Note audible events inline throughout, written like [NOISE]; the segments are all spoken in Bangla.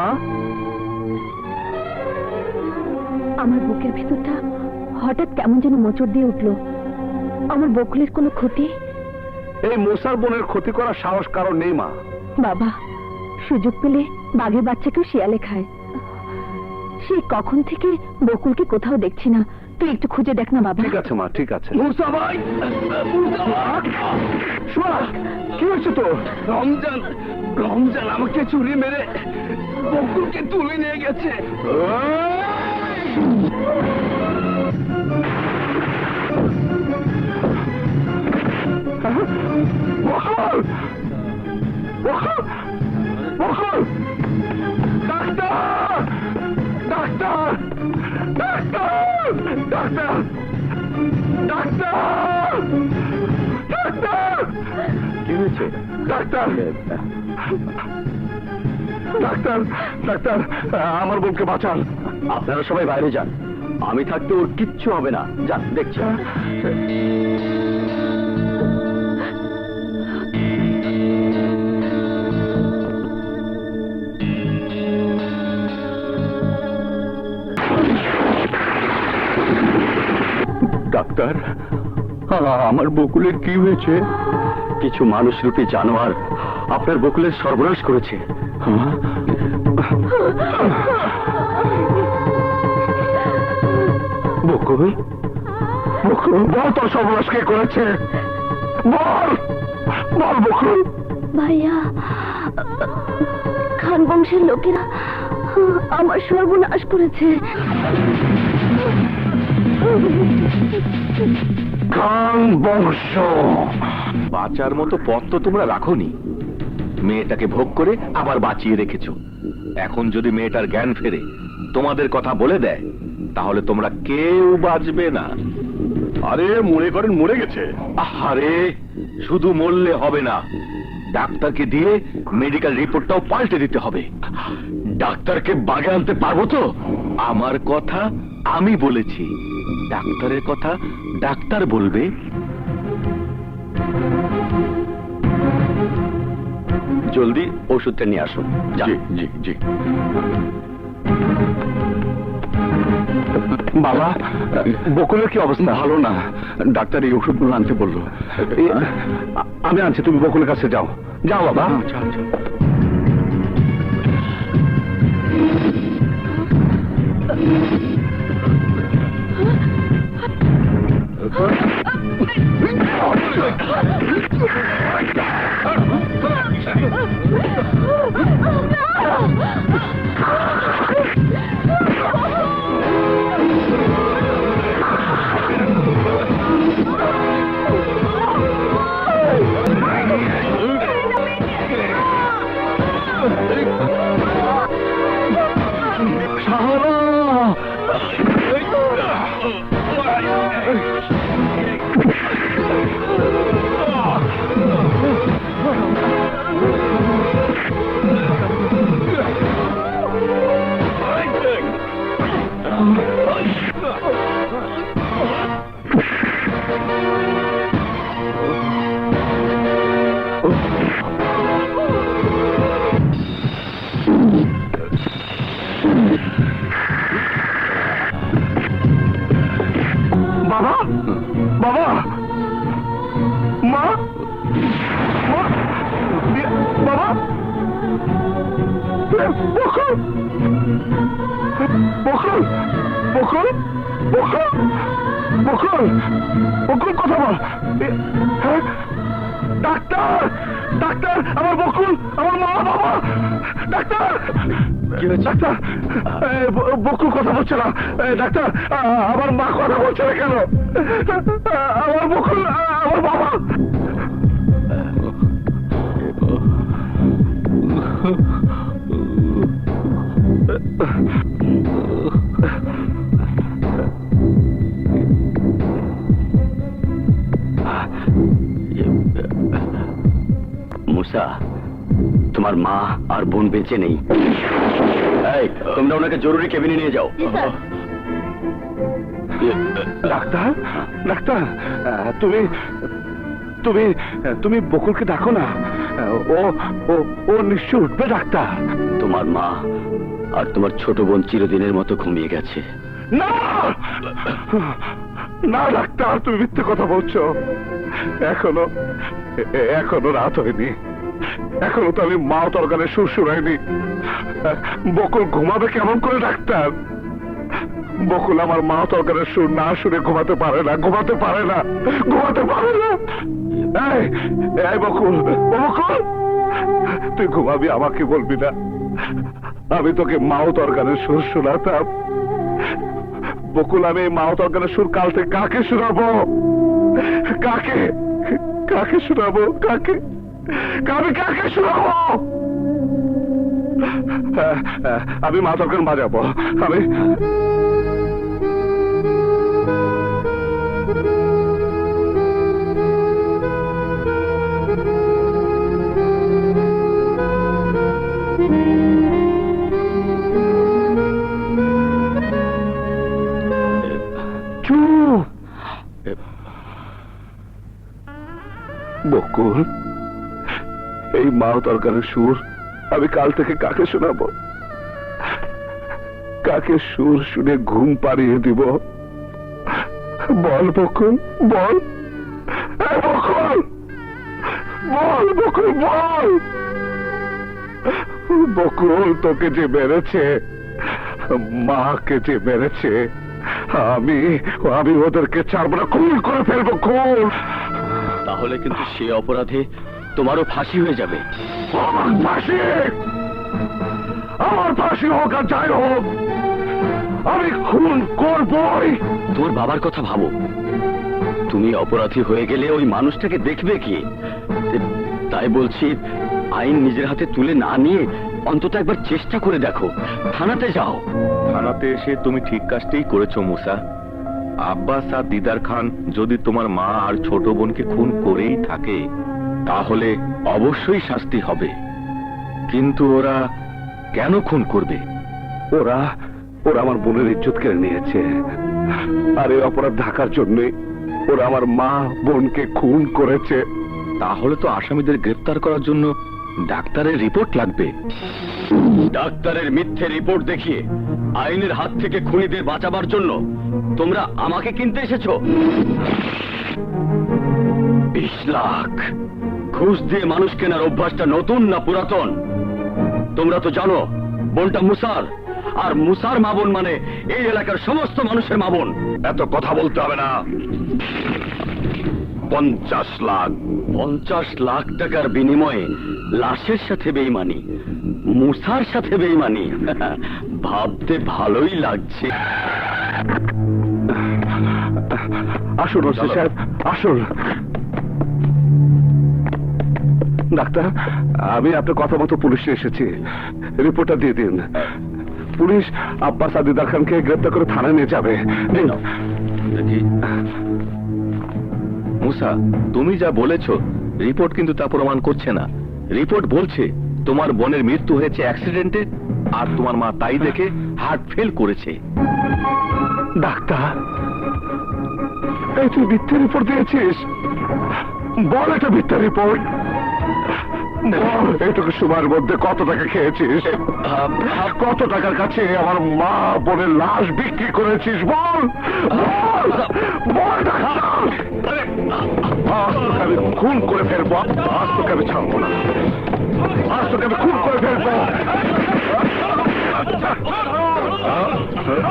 মা। আমার বুকের ভেতরটা হঠাৎ কেমন যেন মোচড় দিয়ে উঠল। আমার বকুলের কোনো ক্ষতি? এই মোসার বোনের ক্ষতি করার সাহস কারণ নেই মা। বাবা সুযোগ পেলে বাঘের বাচ্চাকেও শিয়ালে খায়। সে কখন থেকে বকুলকে কোথাও দেখছি না। তুই একটু খুঁজে দেখ না বাবা। ঠিক আছে মা ঠিক আছে। মুসা ভাই কি হয়েছে তো রমজান রমজান আমাকে চুরি মেরে বকুলকে তুলে নিয়ে গেছে। Doctor doctor doctor! Doctor! Doctor doctor কি হয়েছে ডাক্তার! ডাক্তার ডাক্তার, আমার বোনকে বাঁচান। আপনারা সবাই বাইরে যান। আমি থাকতে ওর কিচ্ছু হবে না। যান, দেখছি। ডাক্তার, আমার বকুলের কি হয়েছে? কিছু মানুষ মানুষরূপী জানোয়ার আপনার বকুলের সর্বনাশ করেছে? বকুল বকুল বল তোর সর্বনাশ কে করেছে? বল বল বকুল। ভাইয়া খান বংশের লোকেরা আমার সর্বনাশ করেছে। খান বংশ। বাঁচার মতো পথ তো তোমরা রাখোনি। মেয়েটাকে ভোগ করে আবার বাঁচিয়ে রেখেছো। এখন যদি মেয়েটার জ্ঞান ফেরে তোমাদের কথা বলে দেয় তাহলে তোমরা কেউ বাঁচবে না। আরে মনে করেন মরে গেছে। আরে শুধু মরলে হবে না। ডাক্তারকে দিয়ে মেডিকেল রিপোর্টটাও পাল্টে দিতে হবে। ডাক্তারকে বাগে আনতে পারব তো? আমার কথা আমি বলেছি। ডাক্তারের কথা ডাক্তার বলবে। জলদি ওষুধটা নিয়ে আসুন। জি জি জি। বাবা বকুলের কি অবস্থা? ভালো না। ডাক্তার এই ওষুধগুলো আনতে বলল। আমি আনছি তুমি বকুলের কাছে যাও। যাও বাবা। আচ্ছা আচ্ছা বাবা বকুল বকুল কথা বল হ্যাঁ? ডাক্তার ডাক্তার আমার বকুল আমার মা বাবা ডাক্তার ডাক্তার বকুল কথা বলছে না ডাক্তার আমার মা কথা বলছে না কেন আমার বকুল আমার বাবা মুসা তোমার মা আর বোন বেঁচে নেই। তোমরা ওনাকে জরুরি কেবিনে নিয়ে যাও। ডাক্তার? ডাক্তার তুমি তুমি তুমি বকুলকে ডাকো না। ও ও ও নিশ্চয় উঠবে ডাক্তার। তোমার মা আর তোমার ছোট বোন চিরদিনের মতো ঘুমিয়ে গেছে। না! না ডাক্তার তুমি মিথ্যে কথা বলছো। এখনও এখনও রাত হয়নি। এখনও তো আমি মা তরকারের সুর শুনাইনি। বকুল ঘুমাবে কেমন করে, ডাক্তার? বকুল আমার মা তরকারের সুর না শুনে ঘুমাতে পারে না, ঘুমাতে পারে না, ঘুমাতে পারে না। এই বকুল বকুল, তুই ঘুমাবি, আমাকে বলবি না। আমি তোকে মাও তরকারের সুর শোনাতাম। বকুল, আমি মাও তরকারের সুর কাল থেকে কাকে শোনাবো? কাকে? কাকে শোনাবো? কাকে? আমি কাকে শোনাবো হ্যাঁ, হ্যাঁ, আমি মা তরকার বাজাবো আমি চুপ বকুল এই মাও তরকারের সুর আমি কাল থেকে কাকে শোনাবো? কাকে সুর শুনে ঘুম পাড়িয়ে দিব? বল বকুল বল। বকুল বল বকুল বল। বকুল তোকে যে মেরেছে, মাকে যে মেরেছে, আমি আমি ওদেরকে ছাড়বো না। খুন করে ফেলব, খুন। তাহলে কিন্তু সে অপরাধে তোমারও ফাঁসি হয়ে যাবে। আমার ফাঁসি! আমার ফাঁসি হোক আর যাই হোক আমি খুন করবই। তোর বাবার কথা ভাবো। তুমি অপরাধী হয়ে গেলে ওই মানুষটাকে দেখবে কি? তাই বলছি আইন নিজের হাতে তুলে না নিয়ে অন্তত একবার চেষ্টা করে দেখো। থানাতে যাও। থানাতে এসে তুমি ঠিক কাজটাই করেছ মুসা। আব্বাস আর দিদার খান যদি তোমার মা আর ছোট বোনকে খুন করেই থাকে তাহলে অবশ্যই শাস্তি হবে। কিন্তু ওরা কেন খুন করবে? ওরা ওরা আমার বোনের ইজ্জত কেড়ে নিয়েছে। আর এই অপরাধ ঢাকার জন্য ওরা আমার মা বোনকে খুন করেছে। তাহলে তো আসামিদের গ্রেফতার করার জন্য ডাক্তারের রিপোর্ট লাগবে। ডাক্তারের মিথ্যে রিপোর্ট দেখিয়ে আইনের হাত থেকে খুনিদের বাঁচাবার জন্য তোমরা আমাকে কিনতে এসেছ। বিশ লাখ। ঘুষ দিয়ে মানুষ কেনার অভ্যাসটা নতুন না পুরাতন? তোমরা তো জানো বোনটা মুসার। আর মুসার মাবন মানে এই এলাকার সমস্ত মানুষের মাবন এত কথা বলতে হবে না। পঞ্চাশ লাখ। পঞ্চাশ লাখ টাকার বিনিময়ে লাশের সাথে বেইমানি মুসার সাথে বেইমানি। [LAUGHS] ভাবতে ভালোই লাগছে। আসুন সাহেব আসুন। ডাক্তার আমি আপনার কথা মতো পুলিশে এসেছি। রিপোর্টটা দিয়ে দিন। পুলিশ আব্বাস আদিদার খানকে গ্রেপ্তার করে থানায় নিয়ে যাবে। মুসা তুমি যা বলেছ রিপোর্ট কিন্তু তা প্রমাণ করছে না। রিপোর্ট বলছে তোমার বোনের মৃত্যু হয়েছে অ্যাক্সিডেন্টে আর তোমার মা তাই দেখে হার্ট ফেল করেছে। ডাক্তার এই তুই মিথ্যে রিপোর্ট দিয়েছিস। বল এটা মিথ্যা রিপোর্ট বল এইটুকু সময়ের মধ্যে কত টাকা খেয়েছিস কত টাকার কাছে আমার মা বোনের লাশ বিক্রি করেছিস বল আমি খুন করে ফেলব আজ তোকে আমি ছাড়বো না আজ তোকে আমি খুন করে ফেলব এই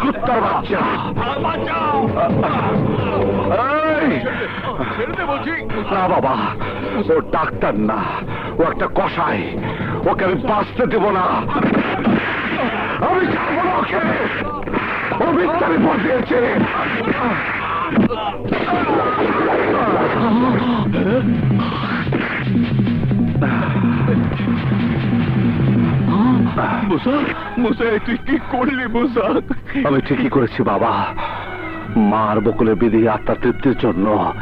কুত্তার! না বাবা, ও ডাক্তার না, ও একটা কষাই ওকে আমি বাঁচতে দেব না। আমি ছাড়বো ওকে। ও রিপোর্ট দিয়েছে। মোসাক মোসাক তুই কি করলি মোসাক আমি ঠিকই করেছি বাবা। মার বকুলে বিধি আত্মার তৃপ্তির জন্য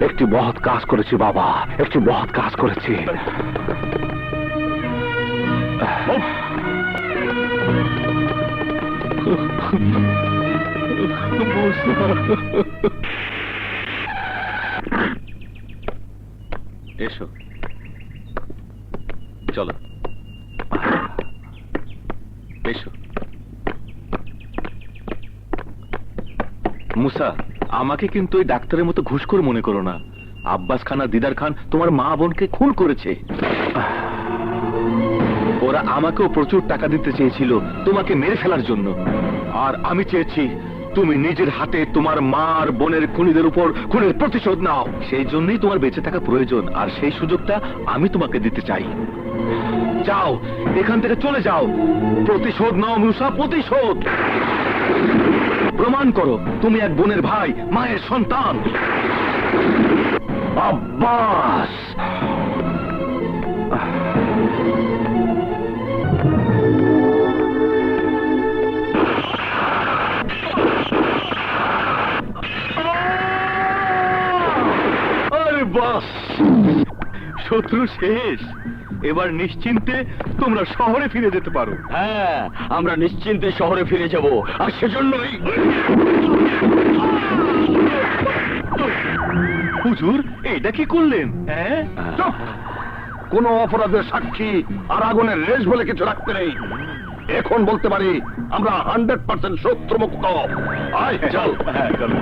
একটি মহৎ কাজ করেছি বাবা। একটি মহৎ কাজ করেছি। এসো। এসো। মুসা, আমাকে কিন্তু ওই ডাক্তারের মতো ঘুষ ঘুষখোর মনে করো না। আব্বাস খান আর দিদার খান তোমার মা বোনকে খুন করেছে। ওরা আমাকেও প্রচুর টাকা দিতে চেয়েছিল তোমাকে মেরে ফেলার জন্য। আর আমি চেয়েছি তুমি নিজের হাতে তোমার মা আর বোনের, খুনিদের উপর খুনের প্রতিশোধ নাও। সেই জন্যই তোমার বেঁচে থাকা প্রয়োজন, আর সেই সুযোগটা আমি তোমাকে দিতে চাই। যাও, এখান থেকে চলে যাও। প্রতিশোধ নাও, মুসা, প্রতিশোধ! প্রমাণ করো, তুমি এক বোনের ভাই, মায়ের সন্তান। আব্বাস! শত্রু শেষ। এবার নিশ্চিন্তে তোমরা শহরে ফিরে যেতে পারো। হ্যাঁ আমরা নিশ্চিন্তে শহরে ফিরে যাব। আর সেজন্যই হুজুর এটা কি করলেন? হ্যাঁ! কোনো অপরাধের সাক্ষী আর আগুনের রেশ বলে কিছু রাখতে নেই। এখন বলতে পারি আমরা হান্ড্রেড পার্সেন্ট শত্রুমুক্ত। আয় চল। হ্যাঁ চলো।